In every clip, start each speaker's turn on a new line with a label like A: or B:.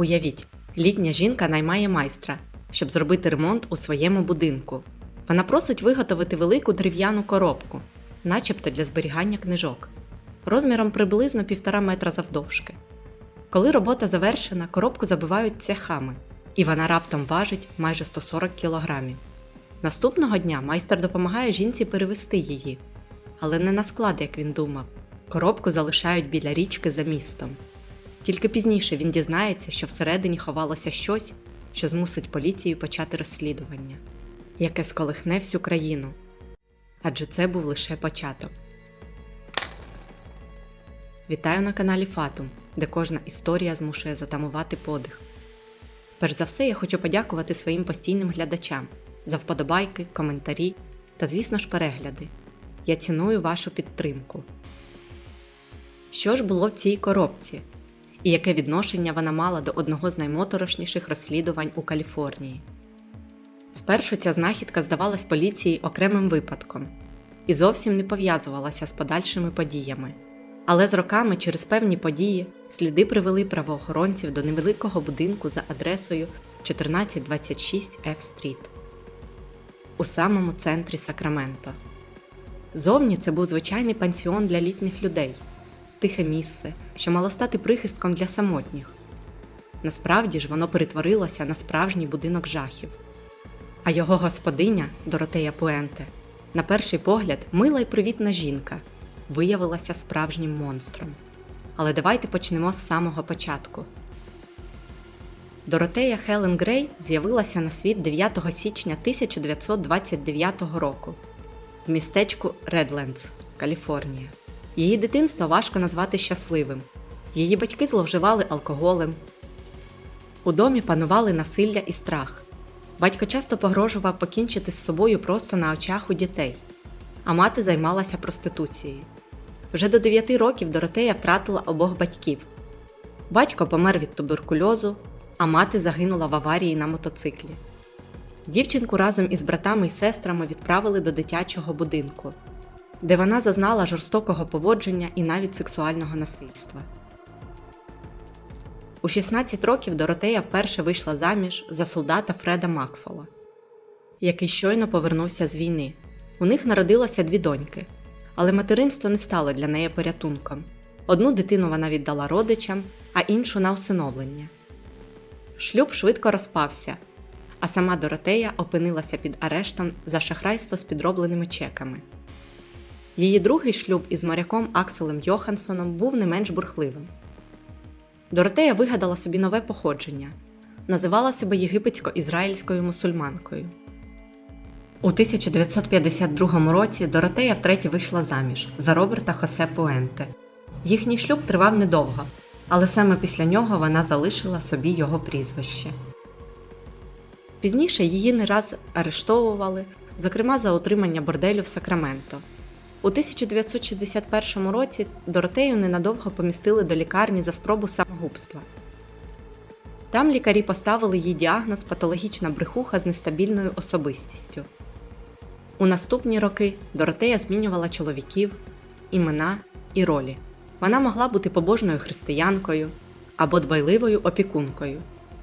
A: Уявіть, літня жінка наймає майстра, щоб зробити ремонт у своєму будинку. Вона просить виготовити велику дерев'яну коробку, начебто для зберігання книжок, розміром приблизно півтора метра завдовжки. Коли робота завершена, коробку забивають цехами, і вона раптом важить майже 140 кілограмів. Наступного дня майстер допомагає жінці перевести її, але не на склад, як він думав. Коробку залишають біля річки за містом. Тільки пізніше він дізнається, що всередині ховалося щось, що змусить поліцію почати розслідування, яке сколихне всю країну. Адже це був лише початок. Вітаю на каналі Фатум, де кожна історія змушує затамувати подих. Перш за все, я хочу подякувати своїм постійним глядачам за вподобайки, коментарі та, звісно ж, перегляди. Я ціную вашу підтримку. Що ж було в цій коробці? І яке відношення вона мала до одного з наймоторошніших розслідувань у Каліфорнії? Спершу ця знахідка здавалась поліції окремим випадком і зовсім не пов'язувалася з подальшими подіями. Але з роками через певні події сліди привели правоохоронців до невеликого будинку за адресою 1426 F Стріт у самому центрі Сакраменто. Зовні це був звичайний пансіон для літніх людей, тихе місце, що мало стати прихистком для самотніх. Насправді ж воно перетворилося на справжній будинок жахів. А його господиня Доротея Пуенте, на перший погляд, мила й привітна жінка, виявилася справжнім монстром. Але давайте почнемо з самого початку. Доротея Хелен Грей з'явилася на світ 9 січня 1929 року в містечку Редлендс, Каліфорнія. Її дитинство важко назвати щасливим. Її батьки зловживали алкоголем. У домі панували насилля і страх. Батько часто погрожував покінчити з собою просто на очах у дітей, а мати займалася проституцією. Вже до 9 років Доротея втратила обох батьків. Батько помер від туберкульозу, а мати загинула в аварії на мотоциклі. Дівчинку разом із братами і сестрами відправили до дитячого будинку, де вона зазнала жорстокого поводження і навіть сексуального насильства. У 16 років Доротея вперше вийшла заміж за солдата Фреда Макфола, який щойно повернувся з війни. У них народилося дві доньки, але материнство не стало для неї порятунком. Одну дитину вона віддала родичам, а іншу на усиновлення. Шлюб швидко розпався, а сама Доротея опинилася під арештом за шахрайство з підробленими чеками. Її другий шлюб із моряком Акселем Йохансоном був не менш бурхливим. Доротея вигадала собі нове походження, називала себе єгипетсько-ізраїльською мусульманкою. У 1952 році Доротея втретє вийшла заміж за Роберта Хосе Пуенте. Їхній шлюб тривав недовго, але саме після нього вона залишила собі його прізвище. Пізніше її не раз арештовували, зокрема за отримання борделю в Сакраменто. У 1961 році Доротею ненадовго помістили до лікарні за спробу самогубства. Там лікарі поставили їй діагноз патологічна брехуха з нестабільною особистістю. У наступні роки Доротея змінювала чоловіків, імена і ролі. Вона могла бути побожною християнкою або дбайливою опікункою,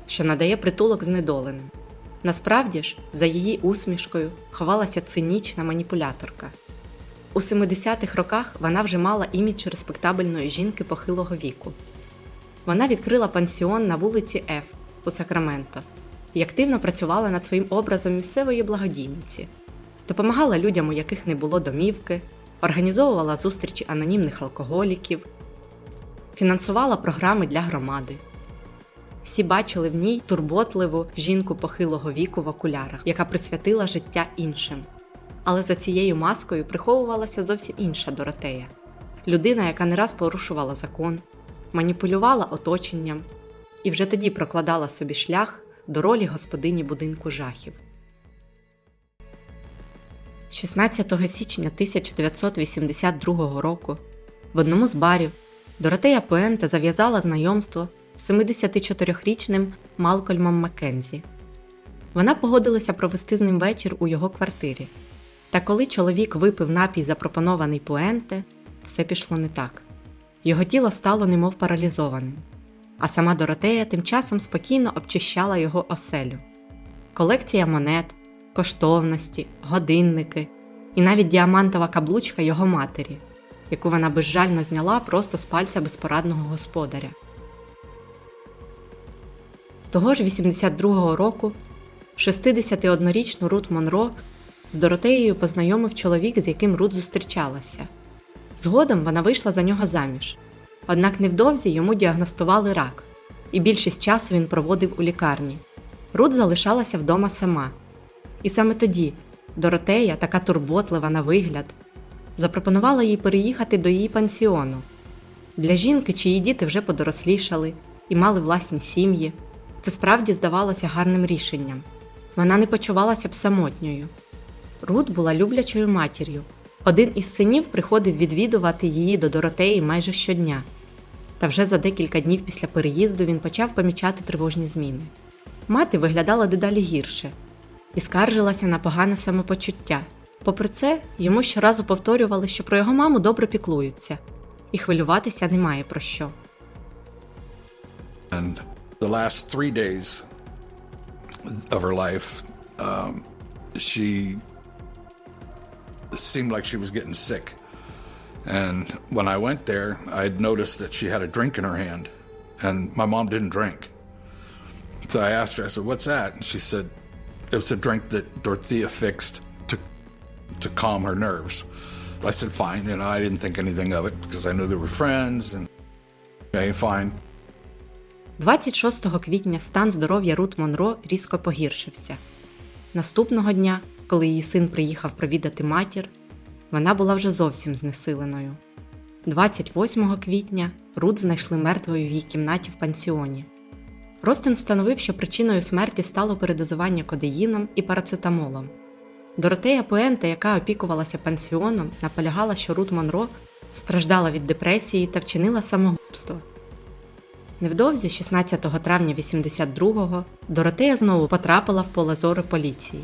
A: що надає притулок знедоленим. Насправді ж, за її усмішкою ховалася цинічна маніпуляторка. У 70-х роках вона вже мала імідж респектабельної жінки похилого віку. Вона відкрила пансіон на вулиці Ф у Сакраменто і активно працювала над своїм образом місцевої благодійниці, допомагала людям, у яких не було домівки, організовувала зустрічі анонімних алкоголіків, фінансувала програми для громади. Всі бачили в ній турботливу жінку похилого віку в окулярах, яка присвятила життя іншим. Але за цією маскою приховувалася зовсім інша Доротея людина, яка не раз порушувала закон, маніпулювала оточенням і вже тоді прокладала собі шлях до ролі господині будинку жахів. 16 січня 1982 року в одному з барів Доротея Пуенте зав'язала знайомство з 74-річним Малкольмом Маккензі. Вона погодилася провести з ним вечір у його квартирі. Та коли чоловік випив напій, запропонований Пуенте, все пішло не так. Його тіло стало немов паралізованим. а сама Доротея тим часом спокійно обчищала його оселю. Колекція монет, коштовності, годинники і навіть діамантова каблучка його матері, яку вона безжально зняла просто з пальця безпорадного господаря. Того ж 82-го року 61-річну Рут Монро з Доротеєю познайомив чоловік, з яким Рут зустрічалася. Згодом вона вийшла за нього заміж. Однак невдовзі йому діагностували рак, і більшість часу він проводив у лікарні. Рут залишалася вдома сама. І саме тоді Доротея, така турботлива на вигляд, запропонувала їй переїхати до її пансіону. Для жінки, чиї діти вже подорослішали і мали власні сім'ї, це справді здавалося гарним рішенням. Вона не почувалася б самотньою. Рут була люблячою матір'ю. Один із синів приходив відвідувати її до Доротеї майже щодня. Та вже за декілька днів після переїзду він почав помічати тривожні зміни. Мати виглядала дедалі гірше і скаржилася на погане самопочуття. Попри це, йому щоразу повторювали, що про його маму добре піклуються, і хвилюватися немає про що.
B: And the last three days of her life, um, she seemed like she was getting sick. And when I went there, I'd noticed that she had a drink in her hand, and my mom didn't drink. So I asked her, I said, What's that? And she said, It was a drink that Dorothea fixed to, to calm her nerves. I said, Fine. You know, I didn't think anything of it because I knew they were friends, and okay, fine.
A: 26 квітня стан здоров'я Рут Монро різко погіршився. Наступного дня, коли її син приїхав провідати матір, вона була вже зовсім знесиленою. 28 квітня Рут знайшли мертвою в її кімнаті в пансіоні. Ростин встановив, що причиною смерті стало передозування кодеїном і парацетамолом. Доротея Пуенте, яка опікувалася пансіоном, наполягала, що Рут Монро страждала від депресії та вчинила самогубство. Невдовзі, 16 травня 82-го, Доротея знову потрапила в поле зору поліції,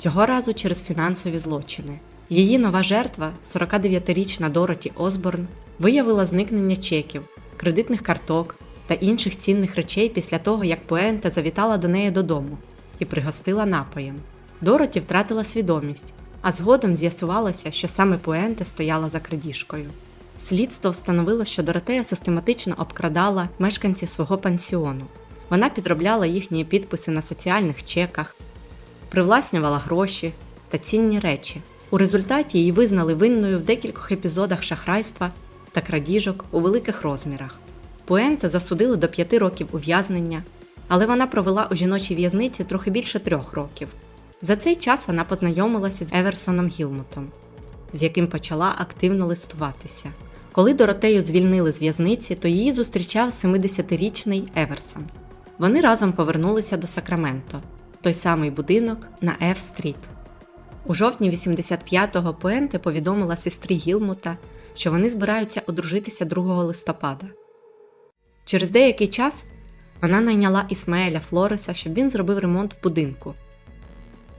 A: цього разу через фінансові злочини. Її нова жертва, 49-річна Дороті Осборн, виявила зникнення чеків, кредитних карток та інших цінних речей після того, як Пуенте завітала до неї додому і пригостила напоєм. Дороті втратила свідомість, а згодом з'ясувалося, що саме Пуенте стояла за крадіжкою. Слідство встановило, що Доротея систематично обкрадала мешканців свого пансіону. Вона підробляла їхні підписи на соціальних чеках, привласнювала гроші та цінні речі. У результаті її визнали винною в декількох епізодах шахрайства та крадіжок у великих розмірах. Пуенте засудили до п'яти років ув'язнення, але вона провела у жіночій в'язниці трохи більше трьох років. За цей час вона познайомилася з Еверсоном Гілмотом, з яким почала активно листуватися. Коли Доротею звільнили з в'язниці, то її зустрічав 70-річний Еверсон. Вони разом повернулися до Сакраменто, той самий будинок на Еф-стріт. У жовтні 85-го Пуенте повідомила сестрі Гілмута, що вони збираються одружитися 2 листопада. Через деякий час вона найняла Ісмаеля Флореса, щоб він зробив ремонт в будинку.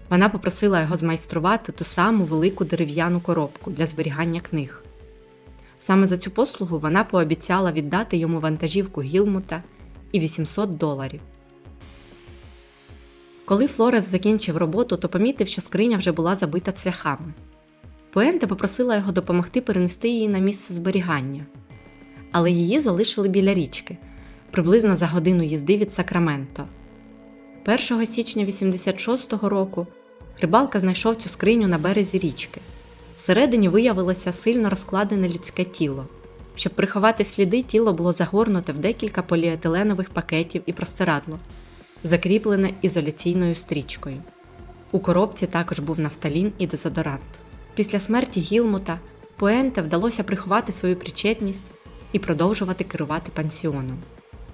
A: Вона попросила його змайструвати ту саму велику дерев'яну коробку для зберігання книг. Саме за цю послугу вона пообіцяла віддати йому вантажівку Гілмута і 800 доларів. Коли Флорес закінчив роботу, то помітив, що скриня вже була забита цвяхами. Пуенте попросила його допомогти перенести її на місце зберігання, але її залишили біля річки, приблизно за годину їзди від Сакраменто. 1 січня 86-го року рибалка знайшов цю скриню на березі річки. Всередині виявилося сильно розкладене людське тіло. Щоб приховати сліди, тіло було загорнуте в декілька поліетиленових пакетів і простирадло, закріплене ізоляційною стрічкою. У коробці також був нафталін і дезодорант. Після смерті Гілмута Пуенте вдалося приховати свою причетність і продовжувати керувати пансіоном,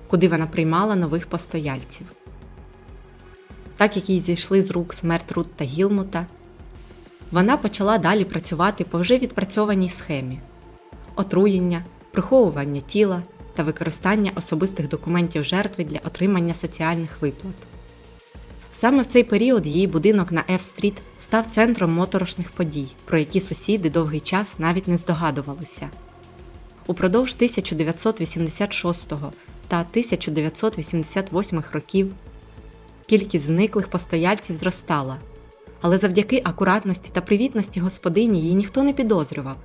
A: куди вона приймала нових постояльців. Так як їй зійшли з рук смерть Рут та Гілмута, вона почала далі працювати по вже відпрацьованій схемі отруєння, приховування тіла та використання особистих документів жертви для отримання соціальних виплат. Саме в цей період її будинок на Ф-стріт став центром моторошних подій, про які сусіди довгий час навіть не здогадувалися. Упродовж 1986 та 1988 років кількість зниклих постояльців зростала, але завдяки акуратності та привітності господині її ніхто не підозрював.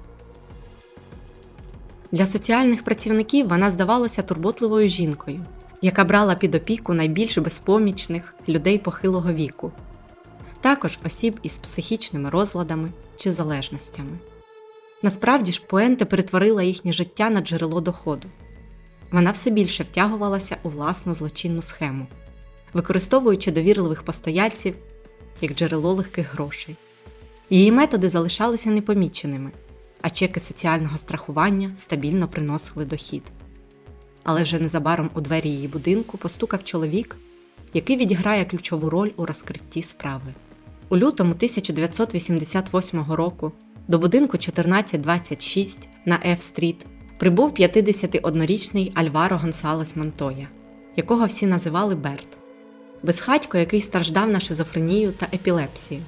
A: Для соціальних працівників вона здавалася турботливою жінкою, яка брала під опіку найбільш безпомічних людей похилого віку, також осіб із психічними розладами чи залежностями. Насправді ж Пуенте перетворила їхнє життя на джерело доходу. Вона все більше втягувалася у власну злочинну схему, використовуючи довірливих постояльців як джерело легких грошей. Її методи залишалися непоміченими, а чеки соціального страхування стабільно приносили дохід. Але вже незабаром у двері її будинку постукав чоловік, який відіграє ключову роль у розкритті справи. У лютому 1988 року до будинку 1426 на Ф-стріт прибув 51-річний Альваро Гонсалес Монтоя, якого всі називали Берт, безхатько, який страждав на шизофренію та епілепсію.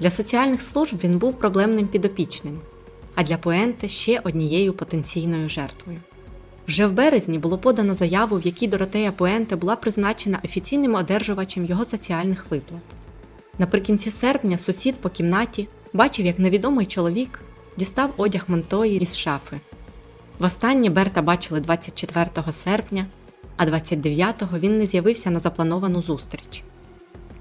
A: Для соціальних служб він був проблемним підопічним, а для Пуенте ще однією потенційною жертвою. Вже в березні було подано заяву, в якій Доротея Пуенте була призначена офіційним одержувачем його соціальних виплат. Наприкінці серпня сусід по кімнаті бачив, як невідомий чоловік дістав одяг Монтої із шафи. Востаннє Берта бачили 24 серпня, а 29-го він не з'явився на заплановану зустріч.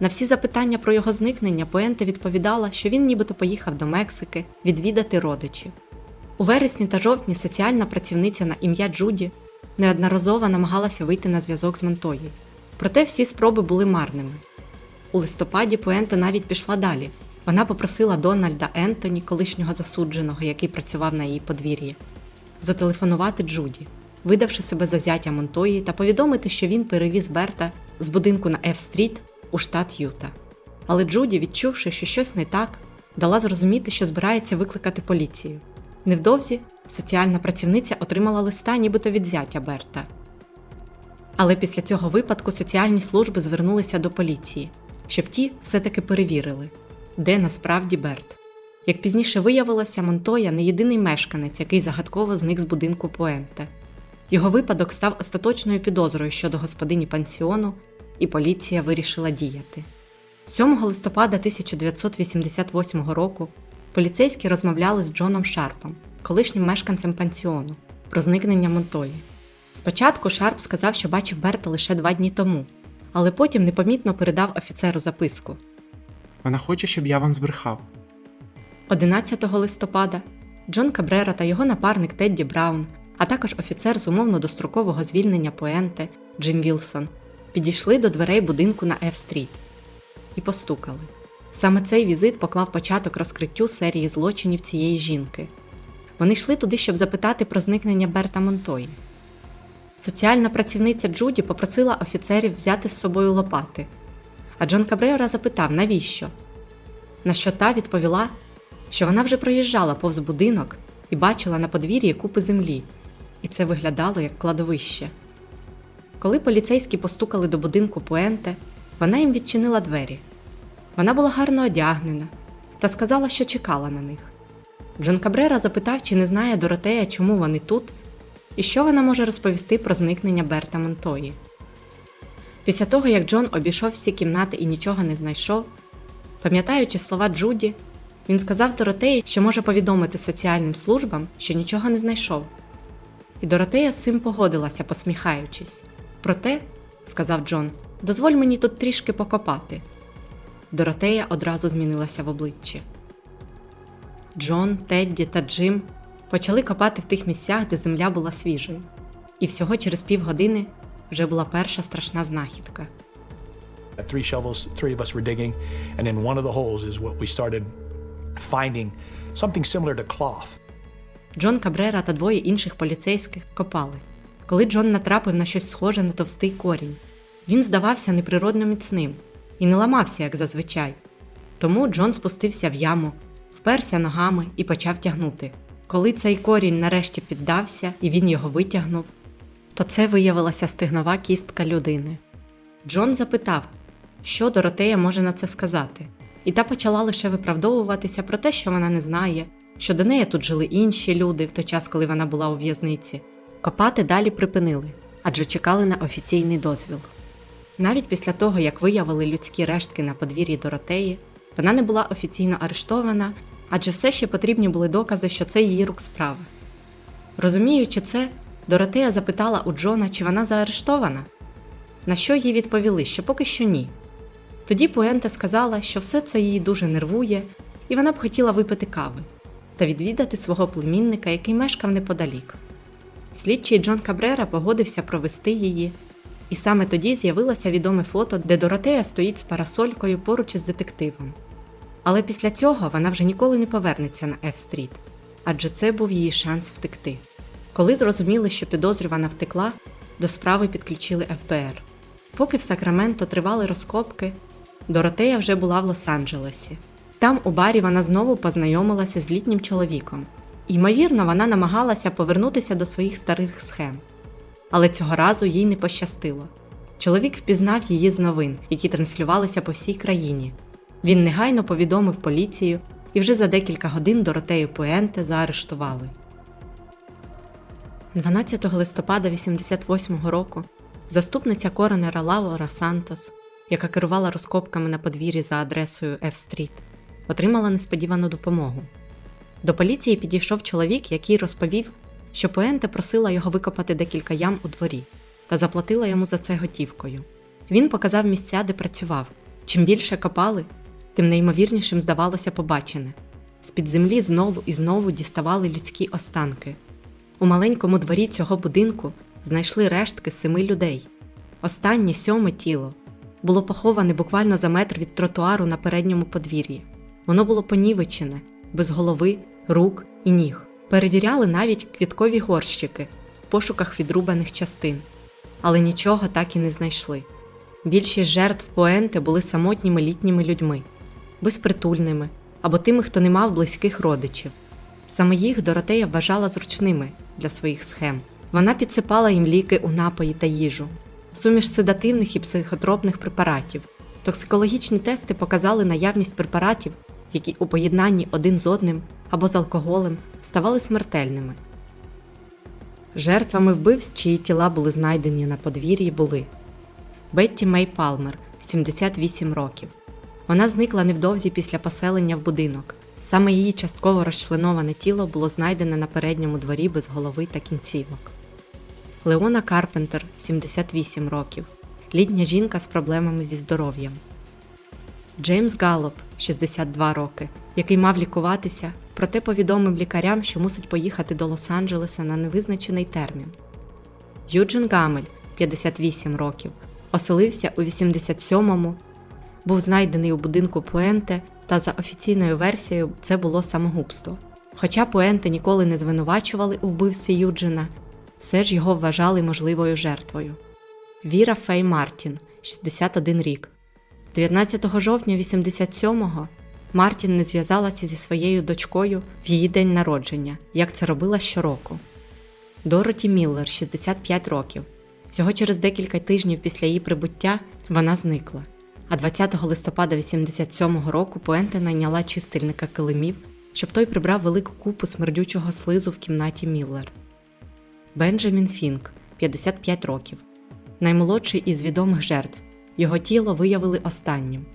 A: На всі запитання про його зникнення Пуенте відповідала, що він нібито поїхав до Мексики відвідати родичів. У вересні та жовтні соціальна працівниця на ім'я Джуді неодноразово намагалася вийти на зв'язок з Монтої. Проте всі спроби були марними. У листопаді Пуенте навіть пішла далі. Вона попросила Дональда Ентоні, колишнього засудженого, який працював на її подвір'ї, зателефонувати Джуді, видавши себе за зятя Монтої та повідомити, що він перевіз Берта з будинку на Ф-стріт у штат Юта. Але Джуді, відчувши, що щось не так, дала зрозуміти, що збирається викликати поліцію. Невдовзі соціальна працівниця отримала листа нібито від зятя Берта. Але після цього випадку соціальні служби звернулися до поліції, щоб ті все-таки перевірили, де насправді Берт. Як пізніше виявилося, Монтоя не єдиний мешканець, який загадково зник з будинку Пуенте. Його випадок став остаточною підозрою щодо господині пансіону, і поліція вирішила діяти. 7 листопада 1988 року поліцейські розмовляли з Джоном Шарпом, колишнім мешканцем пансіону, про зникнення Монтої. Спочатку Шарп сказав, що бачив Берта лише два дні тому, але потім непомітно передав офіцеру записку.
C: Вона хоче, щоб я вам збрехав.
A: 11 листопада Джон Кабрера та його напарник Тедді Браун, а також офіцер з умовно дострокового звільнення Пуенте Джим Вілсон, підійшли до дверей будинку на Ф-стріт і постукали. Саме цей візит поклав початок розкриттю серії злочинів цієї жінки. Вони йшли туди, щоб запитати про зникнення Берта Монтої. Соціальна працівниця Джуді попросила офіцерів взяти з собою лопати. А Джон Кабрера запитав, навіщо? На що та відповіла, що вона вже проїжджала повз будинок і бачила на подвір'ї купи землі, і це виглядало як кладовище. Коли поліцейські постукали до будинку Пуенте, вона їм відчинила двері. Вона була гарно одягнена та сказала, що чекала на них. Джон Кабрера запитав, чи не знає Доротея, чому вони тут, і що вона може розповісти про зникнення Берта Монтої. Після того, як Джон обійшов всі кімнати і нічого не знайшов, пам'ятаючи слова Джуді, він сказав Доротеї, що може повідомити соціальним службам, що нічого не знайшов. І Доротея з цим погодилася, посміхаючись. Проте, сказав Джон, дозволь мені тут трішки покопати. Доротея одразу змінилася в обличчі. Джон, Тедді та Джим почали копати в тих місцях, де земля була свіжою. І всього через півгодини вже була перша страшна знахідка.
D: Three shovels, three of us were digging, and in one of the holes is what we started finding something similar to cloth.
A: Джон Кабрера та двоє інших поліцейських копали. Коли Джон натрапив на щось схоже на товстий корінь, він здавався неприродно міцним і не ламався, як зазвичай. Тому Джон спустився в яму, вперся ногами і почав тягнути. Коли цей корінь нарешті піддався і він його витягнув, то це виявилася стигнова кістка людини. Джон запитав, що Доротея може на це сказати, і та почала лише виправдовуватися про те, що вона не знає, що до неї тут жили інші люди в той час, коли вона була у в'язниці. Копати далі припинили, адже чекали на офіційний дозвіл. Навіть після того, як виявили людські рештки на подвір'ї Доротеї, вона не була офіційно арештована, адже все ще потрібні були докази, що це її рук справа. Розуміючи це, Доротея запитала у Джона, чи вона заарештована, на що їй відповіли, що поки що ні. Тоді Пуенте сказала, що все це її дуже нервує, і вона б хотіла випити кави та відвідати свого племінника, який мешкав неподалік. Слідчий Джон Кабрера погодився провести її, і саме тоді з'явилося відоме фото, де Доротея стоїть з парасолькою поруч із детективом. Але після цього вона вже ніколи не повернеться на Ф-стріт, адже це був її шанс втекти. Коли зрозуміли, що підозрювана втекла, до справи підключили ФБР. Поки в Сакраменто тривали розкопки, Доротея вже була в Лос-Анджелесі. Там у барі вона знову познайомилася з літнім чоловіком. Ймовірно, вона намагалася повернутися до своїх старих схем. Але цього разу їй не пощастило. Чоловік впізнав її з новин, які транслювалися по всій країні. Він негайно повідомив поліцію, і вже за декілька годин Доротею Пуенте заарештували. 12 листопада 88-го року заступниця коронера Лаура Сантос, яка керувала розкопками на подвір'ї за адресою Ф-стріт, отримала несподівану допомогу. До поліції підійшов чоловік, який розповів, що Пуенте просила його викопати декілька ям у дворі та заплатила йому за це готівкою. Він показав місця, де працював. Чим більше копали, тим неймовірнішим здавалося побачене. З-під землі знову і знову діставали людські останки. У маленькому дворі цього будинку знайшли рештки семи людей. Останнє сьоме тіло було поховане буквально за метр від тротуару на передньому подвір'ї. Воно було понівечене, без голови, рук і ніг. Перевіряли навіть квіткові горщики в пошуках відрубаних частин, але нічого так і не знайшли. Більшість жертв поенти були самотніми літніми людьми, безпритульними або тими, хто не мав близьких родичів. Саме їх Доротея вважала зручними для своїх схем. Вона підсипала їм ліки у напої та їжу, суміш седативних і психотропних препаратів. Токсикологічні тести показали наявність препаратів, які у поєднанні один з одним або з алкоголем ставали смертельними. Жертвами вбивств, чиї тіла були знайдені на подвір'ї, були Бетті Мей Палмер, 78 років. Вона зникла невдовзі після поселення в будинок. Саме її частково розчленоване тіло було знайдене на передньому дворі без голови та кінцівок. Леона Карпентер, 78 років, літня жінка з проблемами зі здоров'ям. Джеймс Галлоп, 62 роки, який мав лікуватися, проте повідомив лікарям, що мусить поїхати до Лос-Анджелеса на невизначений термін. Юджин Гамель, 58 років, оселився у 87-му, був знайдений у будинку Пуенте, та за офіційною версією це було самогубство. Хоча Пуенте ніколи не звинувачували у вбивстві Юджина, все ж його вважали можливою жертвою. Віра Фей Мартін, 61 рік. 19 жовтня 87-го Мартін не зв'язалася зі своєю дочкою в її день народження, як це робила щороку. Дороті Міллер, 65 років. Всього через декілька тижнів після її прибуття вона зникла. А 20 листопада 87-го року Пуенте найняла чистильника килимів, щоб той прибрав велику купу смердючого слизу в кімнаті Міллер. Бенджамін Фінк, 55 років, наймолодший із відомих жертв. Його тіло виявили останнім.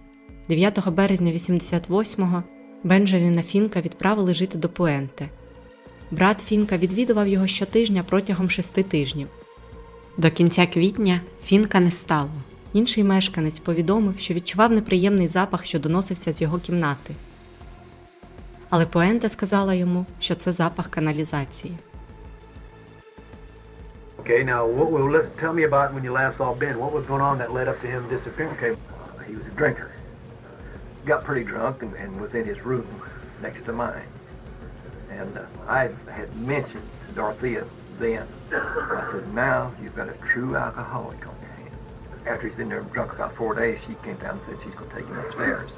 A: 9 березня 88-го Бенджаміна Фінка відправили жити до Пуенте. Брат Фінка відвідував його щотижня протягом шести тижнів. До кінця квітня Фінка не стало. Інший мешканець повідомив, що відчував неприємний запах, що доносився з його кімнати. Але Пуенте сказала йому, що це запах каналізації.
E: Okay, now what will let, tell me about when you last saw Ben. What was going on that led up to him disappearing? Okay, he was a drinker. Got pretty drunk and, and was in his room next to mine. And uh, I had mentioned to Dorothea then, I said, now you've got a true alcoholic on your hands. After he's been there drunk about four days, she came down and said she's going to take him upstairs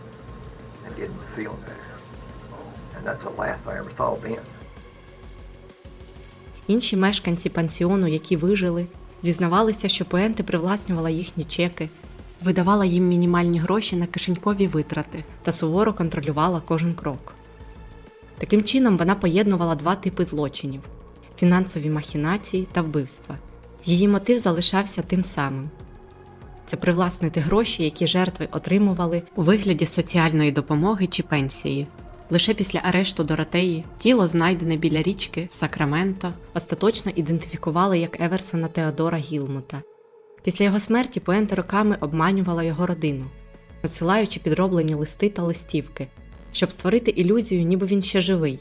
E: and get him feeling better. And that's the last I ever saw Ben.
A: Інші мешканці пансіону, які вижили, зізнавалися, що Пуенте привласнювала їхні чеки, видавала їм мінімальні гроші на кишенькові витрати та суворо контролювала кожен крок. Таким чином вона поєднувала два типи злочинів фінансові махінації та вбивства. Її мотив залишався тим самим це привласнити гроші, які жертви отримували у вигляді соціальної допомоги чи пенсії. Лише після арешту Доротеї тіло, знайдене біля річки Сакраменто, остаточно ідентифікували як Еверсона Теодора Гілмута. Після його смерті Пуенте роками обманювала його родину, надсилаючи підроблені листи та листівки, щоб створити ілюзію, ніби він ще живий.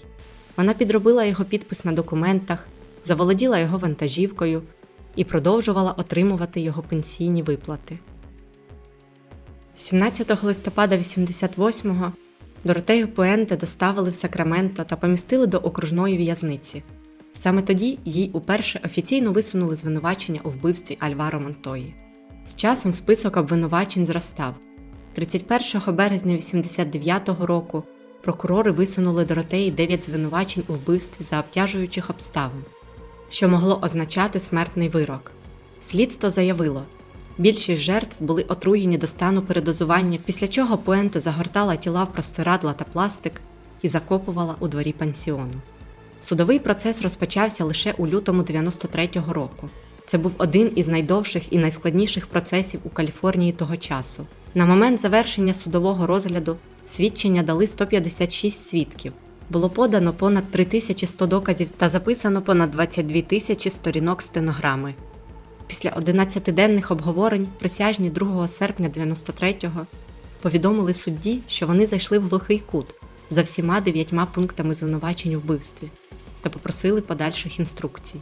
A: Вона підробила його підпис на документах, заволоділа його вантажівкою і продовжувала отримувати його пенсійні виплати. 17 листопада 88-го Доротею Пуенте доставили в Сакраменто та помістили до окружної в'язниці. Саме тоді їй уперше офіційно висунули звинувачення у вбивстві Альваро Монтої. З часом список обвинувачень зростав. 31 березня 89-го року прокурори висунули Доротеї 9 звинувачень у вбивстві за обтяжуючих обставин, що могло означати смертний вирок. Слідство заявило, більшість жертв були отруєні до стану передозування, після чого Пуенте загортала тіла в простирадла та пластик і закопувала у дворі пансіону. Судовий процес розпочався лише у лютому 93-го року. Це був один із найдовших і найскладніших процесів у Каліфорнії того часу. На момент завершення судового розгляду свідчення дали 156 свідків. Було подано понад 3100 доказів та записано понад 22 тисячі сторінок стенограми. Після 11-денних обговорень присяжні 2 серпня 93-го повідомили судді, що вони зайшли в глухий кут за всіма дев'ятьма пунктами звинувачень у вбивстві та попросили подальших інструкцій.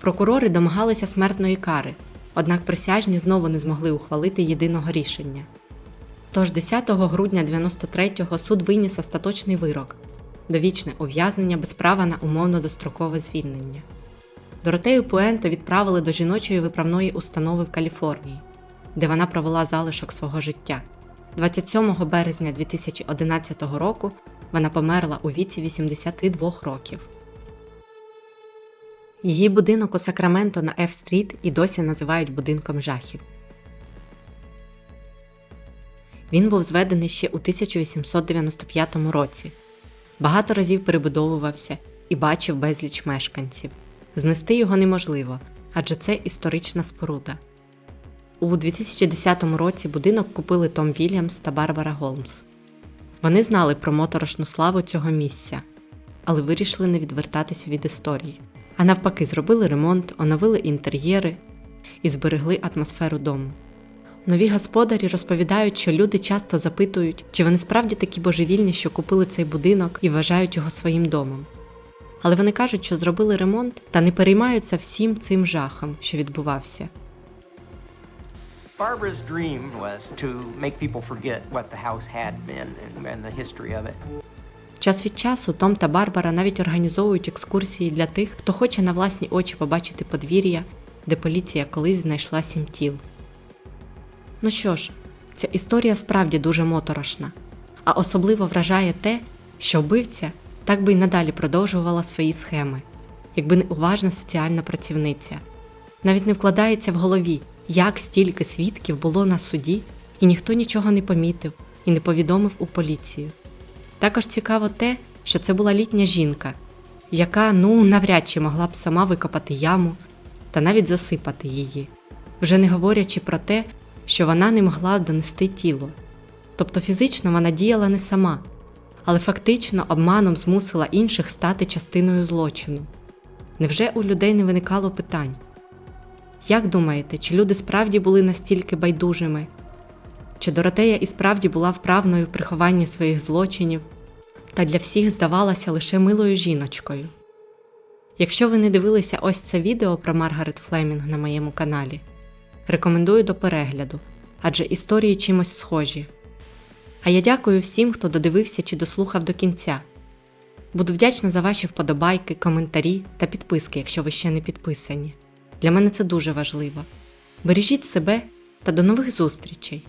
A: Прокурори домагалися смертної кари, однак присяжні знову не змогли ухвалити єдиного рішення. Тож 10 грудня 93-го суд виніс остаточний вирок довічне ув'язнення без права на умовно дострокове звільнення. Доротею Пуенте відправили до жіночої виправної установи в Каліфорнії, де вона провела залишок свого життя. 27 березня 2011 року вона померла у віці 82 років. Її будинок у Сакраменто на Ф-стріт і досі називають будинком жахів. Він був зведений ще у 1895 році. Багато разів перебудовувався і бачив безліч мешканців. Знести його неможливо, адже це історична споруда. У 2010 році будинок купили Том Вільямс та Барбара Голмс. Вони знали про моторошну славу цього місця, але вирішили не відвертатися від історії, а навпаки, зробили ремонт, оновили інтер'єри і зберегли атмосферу дому. Нові господарі розповідають, що люди часто запитують, чи вони справді такі божевільні, що купили цей будинок і вважають його своїм домом. Але вони кажуть, що зробили ремонт та не переймаються всім цим жахом, що відбувався.
F: Barbara's dream was to make people forget what the house had been and, and the history of it.
A: Час від часу Том та Барбара навіть організовують екскурсії для тих, хто хоче на власні очі побачити подвір'я, де поліція колись знайшла сім тіл. Ну що ж, ця історія справді дуже моторошна, а особливо вражає те, що вбивця так би й надалі продовжувала свої схеми, якби не уважна соціальна працівниця. Навіть не вкладається в голові, як стільки свідків було на суді, і ніхто нічого не помітив і не повідомив у поліцію. Також цікаво те, що це була літня жінка, яка ну навряд чи могла б сама викопати яму та навіть засипати її, вже не говорячи про те, що вона не могла донести тіло. Тобто фізично вона діяла не сама, але фактично обманом змусила інших стати частиною злочину. Невже у людей не виникало питань? Як думаєте, чи люди справді були настільки байдужими? Чи Доротея і справді була вправною в прихованні своїх злочинів та для всіх здавалася лише милою жіночкою? Якщо ви не дивилися ось це відео про Маргарет Флемінг на моєму каналі, рекомендую до перегляду, адже історії чимось схожі. А я дякую всім, хто додивився чи дослухав до кінця. Буду вдячна за ваші вподобайки, коментарі та підписки, якщо ви ще не підписані. Для мене це дуже важливо. Бережіть себе та до нових зустрічей!